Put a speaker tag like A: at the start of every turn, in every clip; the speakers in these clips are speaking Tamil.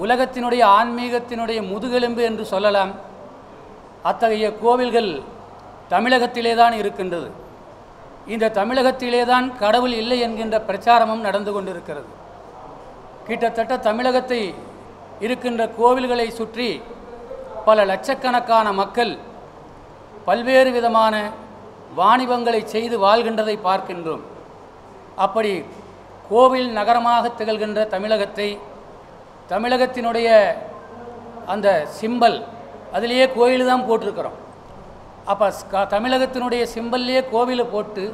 A: உலகத்தினுடைய ஆன்மீகத்தினுடைய முதுகெலும்பு என்று சொல்லலாம். அத்தகைய கோவில்கள் தமிழகத்திலே தான் இருக்கின்றது. இந்த தமிழகத்திலே தான் கடவுள் இல்லை என்கின்ற பிரச்சாரமும் நடந்து கொண்டிருக்கிறது. கிட்டத்தட்ட தமிழகத்தை இருக்கின்ற கோவில்களை சுற்றி பல லட்சக்கணக்கான மக்கள் பல்வேறு விதமான வாணிபங்களை செய்து வாழ்கின்றதை பார்க்கின்றோம். அப்படி கோவில் நகரமாக திகழ்கின்ற தமிழகத்தை தமிழகத்தினுடைய அந்த சிம்பல் அதிலேயே கோயில் தான் போட்டிருக்கிறோம். அப்போ தமிழகத்தினுடைய சிம்பல்லையே கோவிலை போட்டு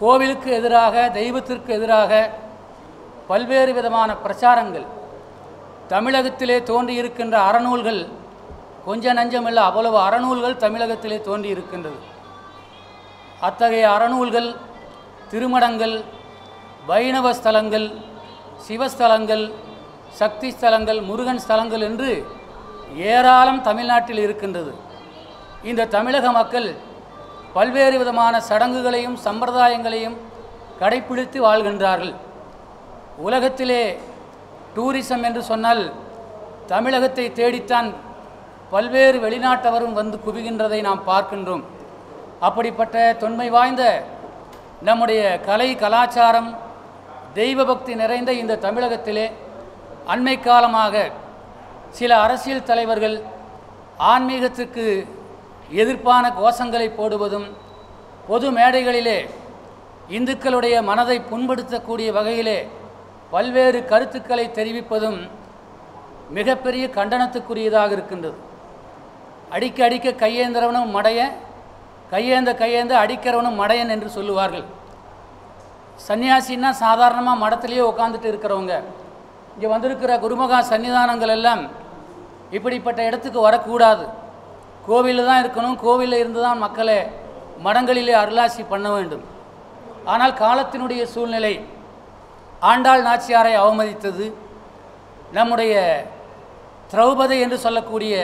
A: கோவிலுக்கு எதிராக தெய்வத்திற்கு எதிராக பல்வேறு விதமான பிரச்சாரங்கள் தமிழகத்திலே தோன்றி இருக்கின்ற அறநூல்கள் கொஞ்ச நஞ்சமில்லை அவ்வளவு அறநூல்கள் தமிழகத்திலே தோன்றி இருக்கின்றது அத்தகைய அறநூல்கள் திருமடங்கள் வைணவ ஸ்தலங்கள் சிவஸ்தலங்கள் சக்தி ஸ்தலங்கள் முருகன் ஸ்தலங்கள் என்று ஏராளம் தமிழ்நாட்டில் இருக்கின்றது. இந்த தமிழக மக்கள் பல்வேறு விதமான சடங்குகளையும் சம்பிரதாயங்களையும் கடைப்பிடித்து வாழ்கின்றார்கள். உலகத்திலே டூரிசம் என்று சொன்னால் தமிழகத்தை தேடித்தான் பல்வேறு வெளிநாட்டவரும் வந்து குவிகின்றதை நாம் பார்க்கின்றோம். அப்படிப்பட்ட தொன்மை வாய்ந்த நம்முடைய கலை கலாச்சாரம் தெய்வ பக்தி நிறைந்த இந்த தமிழகத்திலே அண்மை காலமாக சில அரசியல் தலைவர்கள் ஆன்மீகத்துக்கு எதிர்ப்பான கோஷங்களை போடுவதும் பொது மேடைகளிலே இந்துக்களுடைய மனதை புண்படுத்தக்கூடிய வகையிலே பல்வேறு கருத்துக்களை தெரிவிப்பதும் மிகப்பெரிய கண்டனத்துக்குரியதாக இருக்கின்றது. அடிக்க அடிக்க கையேந்திரவனும் மடைய கையேந்த கையேந்த அடிக்கிறவனும் மடையன் என்று சொல்லுவார்கள். சன்னியாசின்னா சாதாரணமாக மடத்திலேயே உட்காந்துட்டு இருக்கிறவங்க. இங்கே வந்திருக்கிற குருமகா சன்னிதானங்கள் எல்லாம் இப்படிப்பட்ட இடத்துக்கு வரக்கூடாது. கோவிலில் தான் இருக்கணும் கோவிலில் இருந்து தான் மக்களை மடங்களிலே அருளாசி பண்ண வேண்டும். ஆனால் காலத்தினுடைய சூழ்நிலை ஆண்டாள் நாச்சியாரை அவமதித்தது. நம்முடைய திரௌபதி என்று சொல்லக்கூடிய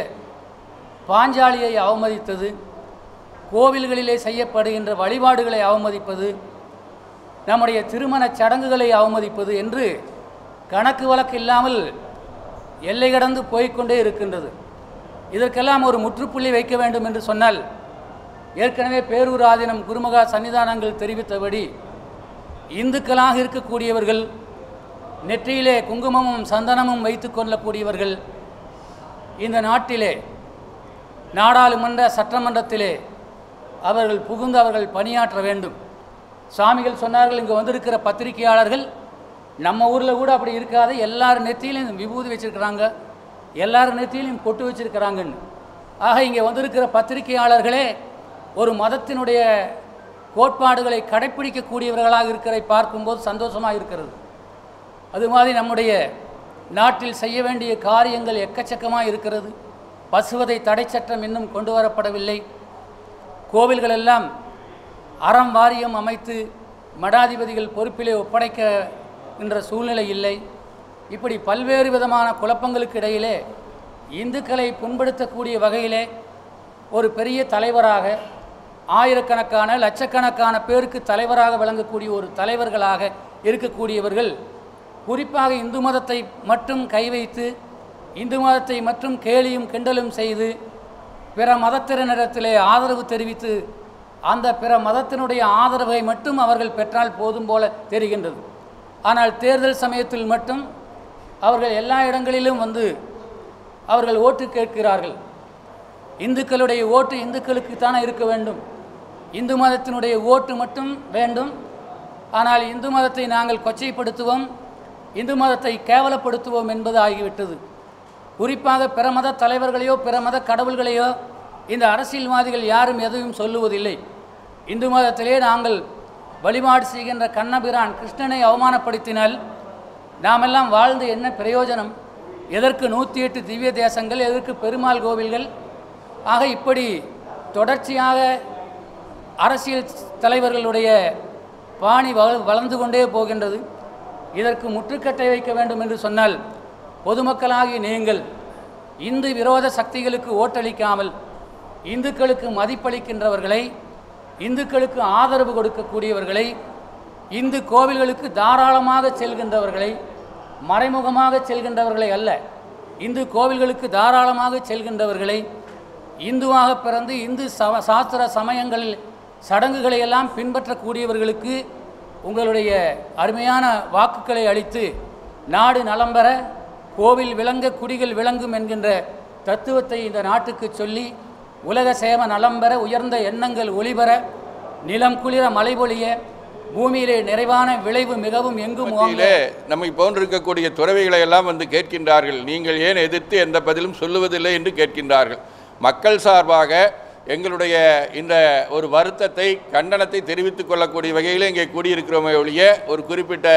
A: பாஞ்சாலியை அவமதித்தது. கோவில்களிலே செய்யப்படுகின்ற வழிபாடுகளை அவமதிப்பது. நம்முடைய திருமணச் சடங்குகளை அவமதிப்பது என்று கணக்கு வழக்கு இல்லாமல் எல்லை கடந்து போய்க்கொண்டே இருக்கின்றது. இதற்கெல்லாம் ஒரு முற்றுப்புள்ளி வைக்க வேண்டும் என்று சொன்னால் ஏற்கனவே பேரூர் ஆதீனம் குருமகா சன்னிதானங்கள் தெரிவித்தபடி இந்துக்களாக இருக்கக்கூடியவர்கள் நெற்றியிலே குங்குமமும் சந்தனமும் வைத்து கொள்ளக்கூடியவர்கள் இந்த நாட்டிலே நாடாளுமன்ற சட்டமன்றத்திலே அவர்கள் புகுந்து அவர்கள் பணியாற்ற வேண்டும். சுவாமிகள் சொன்னார்கள் இங்கு வந்திருக்கிற பத்திரிகையாளர்கள் நம்ம ஊரில் கூட அப்படி இருக்காது. எல்லார் நெத்தியிலையும் விபூதி வச்சுருக்கிறாங்க. எல்லார் நெத்தியிலையும் கொட்டு வச்சுருக்கிறாங்கன்னு. ஆக இங்கே வந்திருக்கிற பத்திரிகையாளர்களே ஒரு மதத்தினுடைய கோட்பாடுகளை கடைப்பிடிக்கக்கூடியவர்களாக இருக்கிறதை பார்க்கும்போது சந்தோஷமாக இருக்கிறது. அது மாதிரி நம்முடைய நாட்டில் செய்ய வேண்டிய காரியங்கள் எக்கச்சக்கமாக இருக்கிறது. பசுவதை தடை சட்டம் இன்னும் கொண்டு வரப்படவில்லை. கோவில்கள் எல்லாம் அறம் வாரியம் அமைத்து மடாதிபதிகள் பொறுப்பிலே ஒப்படைக்க என்ற சூழ்நிலை இல்லை. இப்படி பல்வேறு விதமான குழப்பங்களுக்கு இடையிலே இந்துக்களை புண்படுத்தக்கூடிய வகையிலே ஒரு பெரிய தலைவராக ஆயிரக்கணக்கான லட்சக்கணக்கான பேருக்கு தலைவராக விளங்கக்கூடிய ஒரு தலைவர்களாக இருக்கக்கூடியவர்கள் குறிப்பாக இந்து மதத்தை மட்டும் கை வைத்து இந்து மதத்தை மற்றும் கேலியும் கிண்டலும் செய்து பிற மதத்தினரிடத்திலே ஆதரவு தெரிவித்து அந்த பிற மதத்தினுடைய ஆதரவை மட்டும் அவர்கள் பெற்றால் போதும் போல தெரிகின்றது. ஆனால் தேர்தல் சமயத்தில் மட்டும் அவர்கள் எல்லா இடங்களிலும் வந்து அவர்கள் ஓட்டு கேட்கிறார்கள். இந்துக்களுடைய ஓட்டு இந்துக்களுக்கு தானே இருக்க வேண்டும். இந்து மதத்தினுடைய ஓட்டு மட்டும் வேண்டும். ஆனால் இந்து மதத்தை நாங்கள் கொச்சைப்படுத்துவோம். இந்து மதத்தை கேவலப்படுத்துவோம் என்பது ஆகிவிட்டது. குறிப்பாக பிற மத தலைவர்களையோ பிற மத கடவுள்களையோ இந்த அரசியல்வாதிகள் யாரும் எதையும் சொல்லுவதில்லை. இந்து மதத்திலே நாங்கள் வழிபாடு செய்கின்ற கண்ணபிரான் கிருஷ்ணனை அவமானப்படுத்தினால் நாமெல்லாம் வாழ்ந்து என்ன பிரயோஜனம்? எதற்கு நூற்றி எட்டு திவ்ய தேசங்கள் எதற்கு பெருமாள் கோவில்கள்? ஆக இப்படி தொடர்ச்சியாக அரசியல் தலைவர்களுடைய பாணி வள வளர்ந்து கொண்டே போகின்றது. இதற்கு முற்றுக்கட்டை வைக்க வேண்டும் என்று சொன்னால் பொதுமக்களாகி நீங்கள் இந்து விரோத சக்திகளுக்கு ஓட்டளிக்காமல் இந்துக்களுக்கு மதிப்பளிக்கின்றவர்களை இந்துக்களுக்கு ஆதரவு கொடுக்கக்கூடியவர்களை இந்து கோவில்களுக்கு தாராளமாக செல்கின்றவர்களை மறைமுகமாக செல்கின்றவர்களை அல்ல. இந்து கோவில்களுக்கு தாராளமாக செல்கின்றவர்களை இந்துவாக பிறந்து இந்து சவ சாஸ்திர சமயங்களில் சடங்குகளை எல்லாம் பின்பற்றக்கூடியவர்களுக்கு உங்களுடைய அருமையான வாக்குகளை அளித்து நாடு நலம் பெற கோவில் விளங்க குடிகள் விளங்கும் என்கின்ற தத்துவத்தை இந்த நாட்டுக்கு சொல்லி உலக சேம நலம் பெற உயர்ந்த எண்ணங்கள் ஒளிபெற நிலம் குளிர மழை பொழிய பூமியிலே நிறைவான விளைவு மிகவும் எங்கும்
B: நம்மை போன்றிருக்கக்கூடிய துறவிகளை எல்லாம் வந்து கேட்கின்றார்கள். நீங்கள் ஏன் எதிர்த்து எந்த பதிலும் சொல்லுவதில்லை என்று கேட்கின்றார்கள். மக்கள் சார்பாக எங்களுடைய இந்த ஒரு வருத்தத்தை கண்டனத்தை தெரிவித்துக் கொள்ளக்கூடிய வகையில் இங்கே கூடியிருக்கிறோமே ஒழிய ஒரு குறிப்பிட்ட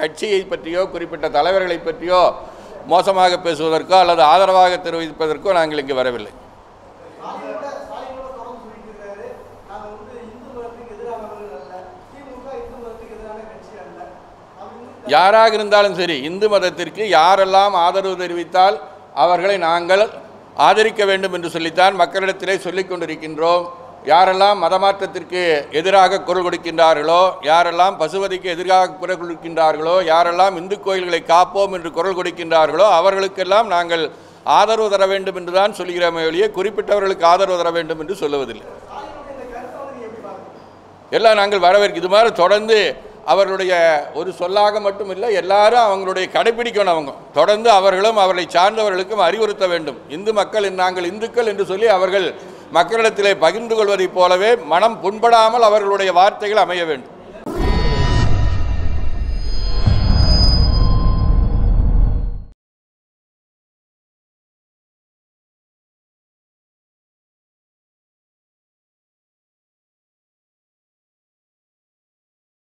B: கட்சியை பற்றியோ குறிப்பிட்ட தலைவர்களை பற்றியோ மோசமாக பேசுவதற்கோ அல்லது ஆதரவாக தெரிவிப்பதற்கோ நாங்கள் இங்கு வரவில்லை. யாராக இருந்தாலும் சரி இந்து மதத்திற்கு யாரெல்லாம் ஆதரவு தெரிவித்தால் அவர்களை நாங்கள் ஆதரிக்க வேண்டும் என்று சொல்லித்தான் மக்களிடத்திலே சொல்லிக் கொண்டிருக்கின்றோம். யாரெல்லாம் மதமாற்றத்திற்கு எதிராக குரல் கொடுக்கின்றார்களோ யாரெல்லாம் பசுவதிக்கு எதிராக குரல் கொடுக்கின்றார்களோ யாரெல்லாம் இந்து கோயில்களை காப்போம் என்று குரல் கொடுக்கின்றார்களோ அவர்களுக்கெல்லாம் நாங்கள் ஆதரவு தர வேண்டும் என்று தான் சொல்கிறோமே ஒழிய குறிப்பிட்டவர்களுக்கு ஆதரவு தர வேண்டும் என்று சொல்லுவதில்லை. எல்லாம் நாங்கள் வரவேற்க இது மாதிரி தொடர்ந்து அவர்களுடைய ஒரு சொல்லாக மட்டும் இல்லை எல்லாரும் அவங்களுடைய கடைபிடிக்கணும் அவங்க. தொடர்ந்து அவர்களும் அவர்களை சார்ந்தவர்களுக்கும் அறிவுறுத்த வேண்டும். இந்து மக்கள் நாங்கள் இந்துக்கள் என்று சொல்லி அவர்கள் மக்களிடத்திலே பகிர்ந்து கொள்வதைப் போலவே மனம் புண்படாமல் அவர்களுடைய வார்த்தைகள் அமைய வேண்டும்.